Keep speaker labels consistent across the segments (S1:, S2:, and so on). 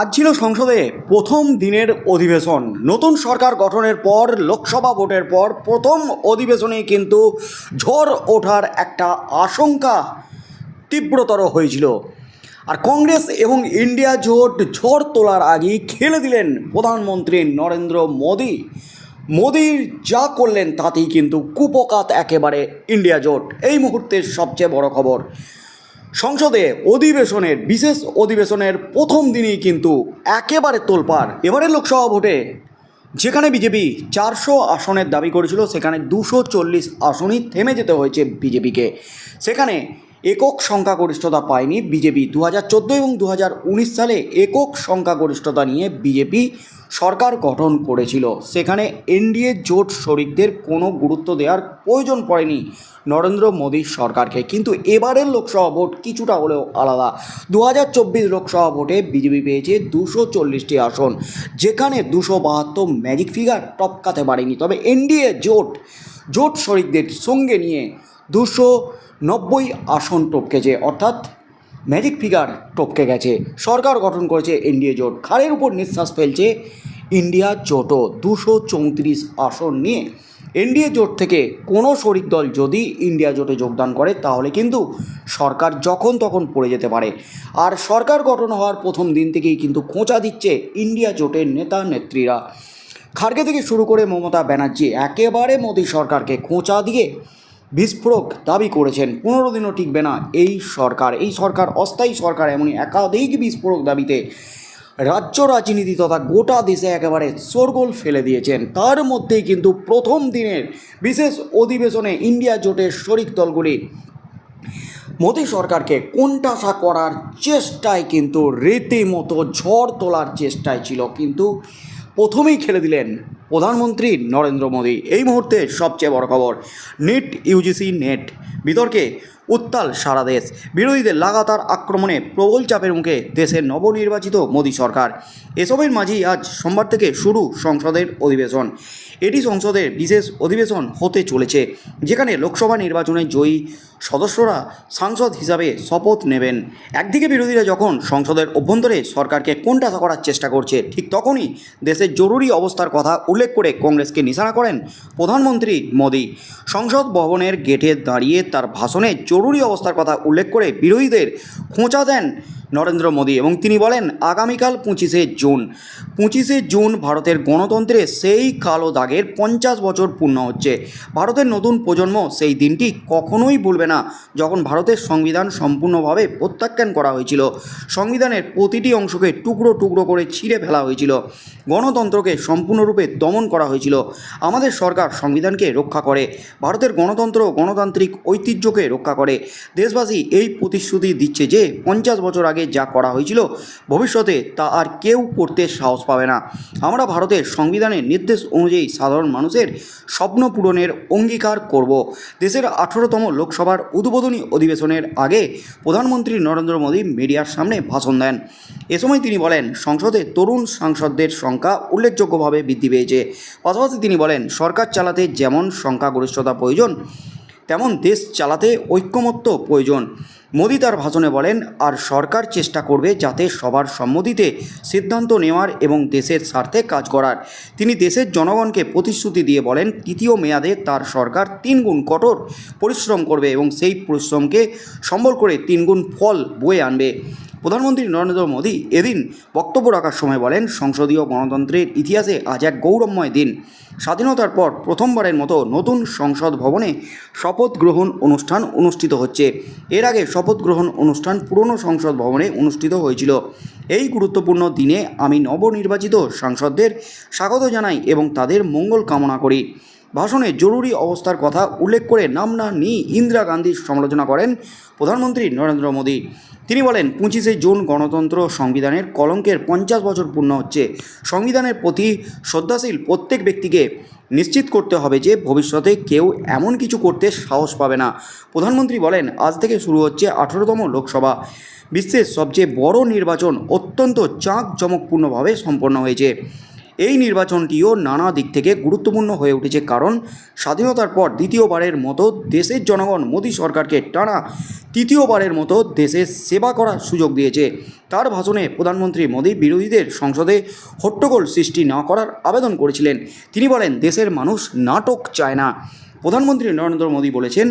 S1: আজ ছিল সংসদে প্রথম দিনের অধিবেশন। নতুন সরকার গঠনের পর, লোকসভা ভোটের পর প্রথম অধিবেশনে কিন্তু ঝড় ওঠার একটা আশঙ্কা তীব্রতর হয়েছিল। আর কংগ্রেস এবং ইন্ডিয়া জোট ঝড় তোলার আগেই খেলে দিলেন প্রধানমন্ত্রী নরেন্দ্র মোদী। মোদির যা করলেন তাতেই কিন্তু কুপকাত একেবারে ইন্ডিয়া জোট। এই মুহূর্তের সবচেয়ে বড় খবর সংসদে অধিবেশনের, বিশেষ অধিবেশনের প্রথম দিনই কিন্তু একেবারে তোলপাড়। এবারে লোকসভা ভোটে যেখানে বিজেপি চারশো আসনের দাবি করেছিল, সেখানে দুশো চল্লিশ আসনই থেমে যেতে হয়েছে বিজেপিকে। সেখানে একক সংখ্যাগরিষ্ঠতা পায়নি বিজেপি। দু হাজার চোদ্দ এবং দু হাজার উনিশ সালে একক সংখ্যাগরিষ্ঠতা নিয়ে বিজেপি সরকার গঠন করেছিল। সেখানে এনডিএ জোট শরিকদের কোনো গুরুত্ব দেওয়ার প্রয়োজন পড়েনি নরেন্দ্র মোদীর সরকারকে। কিন্তু এবারের লোকসভা ভোট কিছুটা হলেও আলাদা। দু হাজার চব্বিশ লোকসভা ভোটে বিজেপি পেয়েছে দুশো চল্লিশটি আসন, যেখানে দুশো বাহাত্তর ম্যাজিক ফিগার টপকাতে পারেনি। তবে এনডিএ জোট জোট শরিকদের সঙ্গে নিয়ে দুশো নব্বই আসন টপকেছে, অর্থাৎ ম্যাজিক ফিগার টপকে গেছে। সরকার গঠন করেছে এনডিএ জোট। খাড়ের উপর নিঃশ্বাস ফেলছে ইন্ডিয়া জোটও। দুশো চৌত্রিশ আসন নিয়ে এনডিএ জোট থেকে কোনো শরিক দল যদি ইন্ডিয়া জোটে যোগদান করে, তাহলে কিন্তু সরকার যখন তখন পড়ে যেতে পারে। আর সরকার গঠন হওয়ার প্রথম দিন থেকেই কিন্তু খোঁচা দিচ্ছে ইন্ডিয়া জোটের নেতা নেত্রীরা। খার্গে থেকে শুরু করে মমতা ব্যানার্জি একেবারে মোদী সরকারকে খোঁচা দিয়ে বিস্ফোরক দাবি করেছেন, পনেরো দিনও টিকবে না এই সরকার। এই সরকার অস্থায়ী সরকার, এমনই একাধিক বিস্ফোরক দাবিতে রাজ্য রাজনীতি তথা গোটা দেশে একেবারে শোরগোল ফেলে দিয়েছেন। তার মধ্যেই কিন্তু প্রথম দিনের বিশেষ অধিবেশনে ইন্ডিয়া জোটের শরিক দলগুলি। মোদী সরকারকে কোণঠাসা করার চেষ্টায় কিন্তু রীতিমতো ঝড় তোলার চেষ্টায় ছিল, কিন্তু প্রথমেই খেলে দিলেন প্রধানমন্ত্রী নরেন্দ্র মোদী। এই মুহূর্তে সবচেয়ে বড় খবর, নেট ইউজিসি নেট। বিতর্কে উত্তাল সারা দেশ। বিরোধীদের লাগাতার আক্রমণে প্রবল চাপের মুখে দেশের নবনির্বাচিত মোদী সরকার। এসবের মাঝেই আজ সোমবার থেকে শুরু সংসদের অধিবেশন। এটি সংসদের বিশেষ অধিবেশন হতে চলেছে, যেখানে লোকসভা নির্বাচনে জয়ী সদস্যরা সাংসদ হিসাবে শপথ নেবেন। একদিকে বিরোধীরা যখন সংসদের অভ্যন্তরে সরকারকে কোনটা করার চেষ্টা করছে, ঠিক তখনই দেশের জরুরি অবস্থার কথা উল্লেখ করে কংগ্রেসকে নিশানা করেন প্রধানমন্ত্রী মোদি। সংসদ ভবনের গেটে দাঁড়িয়ে তার ভাষণে জরুরি অবস্থার কথা উল্লেখ করে বিরোধীদের খোঁচা দেন নরেন্দ্র মোদী এবং তিনি বলেন, আগামীকাল পঁচিশে জুন। পঁচিশে জুন ভারতের গণতন্ত্রে সেই কালো দাগের পঞ্চাশ বছর পূর্ণ হচ্ছে। ভারতের নতুন প্রজন্ম সেই দিনটি কখনোই ভুলবে না, যখন ভারতের সংবিধান সম্পূর্ণভাবে প্রত্যাখ্যান করা হয়েছিল। সংবিধানের প্রতিটি অংশকে টুকরো টুকরো করে ছিঁড়ে ফেলা হয়েছিল। গণতন্ত্রকে সম্পূর্ণরূপে দমন করা হয়েছিল। আমাদের সরকার সংবিধানকে রক্ষা করে, ভারতের গণতন্ত্র গণতান্ত্রিক ঐতিহ্যকে রক্ষা করে। দেশবাসী এই প্রতিশ্রুতি দিচ্ছে যে, পঞ্চাশ বছর আগে যা করা হয়েছিল, ভবিষ্যতে তা আর কেউ করতে সাহস পাবে না। আমরা ভারতের সংবিধানের নির্দেশ অনুযায়ী সাধারণ মানুষের স্বপ্ন পূরণের অঙ্গীকার করব। দেশের আঠেরোতম লোকসভার উদ্বোধনী অধিবেশনের আগে প্রধানমন্ত্রী নরেন্দ্র মোদী মিডিয়ার সামনে ভাষণ দেন। এ সময় তিনি বলেন, সংসদে তরুণ সাংসদদের সংখ্যা উল্লেখযোগ্যভাবে বৃদ্ধি পেয়েছে। পাশাপাশি তিনি বলেন, সরকার চালাতে যেমন সংখ্যাগরিষ্ঠতা প্রয়োজন তেমন দেশ চালাতে ঐক্যমত্য প্রয়োজন। মোদী তার ভাষণে বলেন, আর সরকার চেষ্টা করবে যাতে সবার সম্মতিতে সিদ্ধান্ত নেওয়ার এবং দেশের স্বার্থে কাজ করার। তিনি দেশের জনগণকে প্রতিশ্রুতি দিয়ে বলেন, তৃতীয় মেয়াদে তার সরকার তিনগুণ কঠোর পরিশ্রম করবে এবং সেই পরিশ্রমকে সম্বল করে তিনগুণ ফল বয়ে আনবে। প্রধানমন্ত্রী নরেন্দ্র মোদী এদিন বক্তব্য রাখার সময় বলেন, সংসদীয় গণতন্ত্রের ইতিহাসে আজ এক গৌরবময় দিন। স্বাধীনতার পর প্রথমবারের মতো নতুন সংসদ ভবনে শপথ গ্রহণ অনুষ্ঠান অনুষ্ঠিত হচ্ছে। এর আগে শপথ গ্রহণ অনুষ্ঠান পুরনো সংসদ ভবনে অনুষ্ঠিত হয়েছিল। এই গুরুত্বপূর্ণ দিনে আমি নবনির্বাচিত সাংসদদের স্বাগত জানাই এবং তাদের মঙ্গল কামনা করি। ভাষণে জরুরি অবস্থার কথা উল্লেখ করে নাম না নিয়ে ইন্দিরা গান্ধীর সমালোচনা করেন প্রধানমন্ত্রী নরেন্দ্র মোদী। তিনি বলেন, পঁচিশে জুন গণতন্ত্র সংবিধানের কলঙ্কের পঞ্চাশ বছর পূর্ণ হচ্ছে। সংবিধানের প্রতি শ্রদ্ধাশীল প্রত্যেক ব্যক্তিকে নিশ্চিত করতে হবে যে ভবিষ্যতে কেউ এমন কিছু করতে সাহস পাবে না। প্রধানমন্ত্রী বলেন, আজ থেকে শুরু হচ্ছে আঠেরোতম লোকসভা। বিশ্বের সবচেয়ে বড় নির্বাচন অত্যন্ত চাঁক জমকপূর্ণভাবে সম্পন্ন হয়েছে। এই নির্বাচনটিও নানা দিক থেকে গুরুত্বপূর্ণ হয়ে উঠেছে কারণ স্বাধীনতার পর দ্বিতীয়বারের মতো দেশের জনগণ মোদী সরকারকে টানা তৃতীয়বারের মতো দেশের সেবা করার সুযোগ দিয়েছে। তার ভাষণে প্রধানমন্ত্রী মোদী বিরোধীদের সংসদে হট্টগোল সৃষ্টি না করার আবেদন করেছিলেন। তিনি বলেন, দেশের মানুষ নাটক চায় না। প্রধানমন্ত্রী নরেন্দ্র মোদী বলেছেন,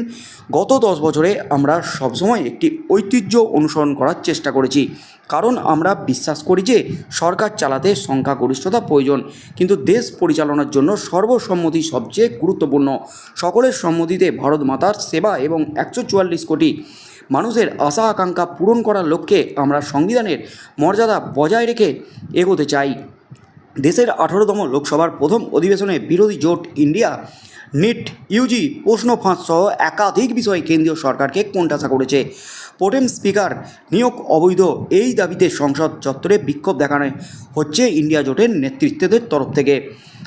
S1: গত দশ বছরে আমরা সবসময় একটি ঐতিহ্য অনুসরণ করার চেষ্টা করেছি। কারণ আমরা বিশ্বাস করি যে, সরকার চালাতে সংখ্যাগরিষ্ঠতা প্রয়োজন। কিন্তু দেশ পরিচালনার জন্য সর্বসম্মতি সবচেয়ে গুরুত্বপূর্ণ। সকলের সম্মতিতে ভারত মাতার সেবা এবং একশো চুয়াল্লিশ কোটি মানুষের আশা আকাঙ্ক্ষা পূরণ করার লক্ষ্যে আমরা সংবিধানের মর্যাদা বজায় রেখে এগোতে চাই। দেশের আঠারোতম লোকসভার প্রথম অধিবেশনে বিরোধী জোট ইন্ডিয়া নিট, ইউজি, প্রশ্ন ফাঁস সহ একাধিক বিষয়ে কেন্দ্রীয় সরকারকে কোণঠাসা করেছে। প্রোটেম স্পিকার নিয়োগ অবৈধ, এই দাবিতে সংসদ চত্বরে বিক্ষোভ দেখানো হচ্ছে ইন্ডিয়া জোটের নেতৃত্বদের তরফ থেকে।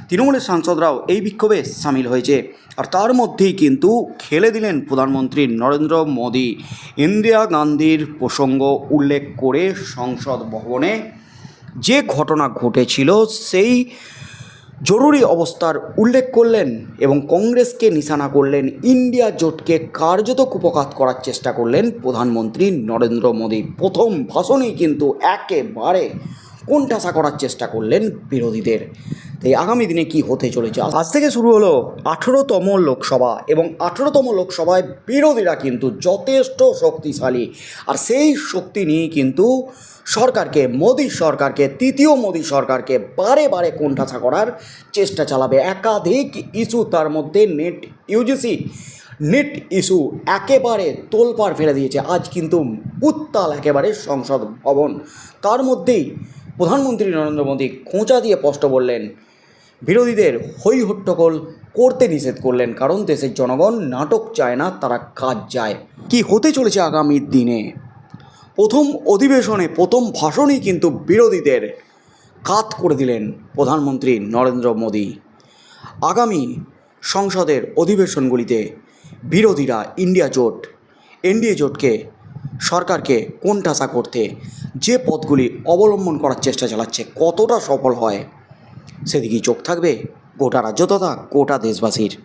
S1: তৃণমূলের সাংসদরাও এই বিক্ষোভে সামিল হয়েছে। আর তার মধ্যেই কিন্তু খেলে দিলেন প্রধানমন্ত্রী নরেন্দ্র মোদী। ইন্দিরা গান্ধীর প্রসঙ্গ উল্লেখ করে সংসদ ভবনে যে ঘটনা ঘটেছিল, সেই জরুরি অবস্থার উল্লেখ করলেন এবং কংগ্রেসকে নিশানা করলেন, ইন্ডিয়া জোটকে কার্যত কুপকাত করার চেষ্টা করলেন প্রধানমন্ত্রী নরেন্দ্র মোদী। প্রথম ভাষণেই কিন্তু একেবারে কোণঠাসা করার চেষ্টা করলেন বিরোধীদের? তাই আগামী দিনে কি হতে চলেছে? আজ থেকে শুরু হলো আঠেরোতম লোকসভা এবং আঠেরোতম লোকসভায় বিরোধীরা কিন্তু যথেষ্ট শক্তিশালী। আর সেই শক্তি নিয়ে কিন্তু সরকারকে, মোদী সরকারকে, তৃতীয় মোদী সরকারকে বারে বারে কোণঠাসা করার চেষ্টা চালাবে? একাধিক ইস্যু তার মধ্যে নেট ইউজিসি, নেট ইস্যু একেবারে তোলপাড় ফেলে দিয়েছে। আজ কিন্তু উত্তাল একেবারে সংসদ ভবন। তার মধ্যেই প্রধানমন্ত্রী নরেন্দ্র মোদী খোঁচা দিয়ে স্পষ্ট বললেন, বিরোধীদের হই হট্টগোল করতে নিষেধ করলেন কারণ দেশের জনগণ নাটক চায় না, তারা কাজ চায়। কি হতে চলেছে আগামী দিনে? প্রথম অধিবেশনে প্রথম ভাষণেই কিন্তু বিরোধীদের কাত করে দিলেন প্রধানমন্ত্রী নরেন্দ্র মোদী। আগামী সংসদের অধিবেশনগুলিতে বিরোধীরা ইন্ডিয়া জোট, এনডিএ জোটকে সরকারকে কোণঠাসা করতে, যে পথগুলি অবলম্বন করার চেষ্টা চালাচ্ছে, কতটা সফল হয়, সেদিকেই চোখ থাকবে গোটা রাজ্য তথা গোটা দেশবাসীর।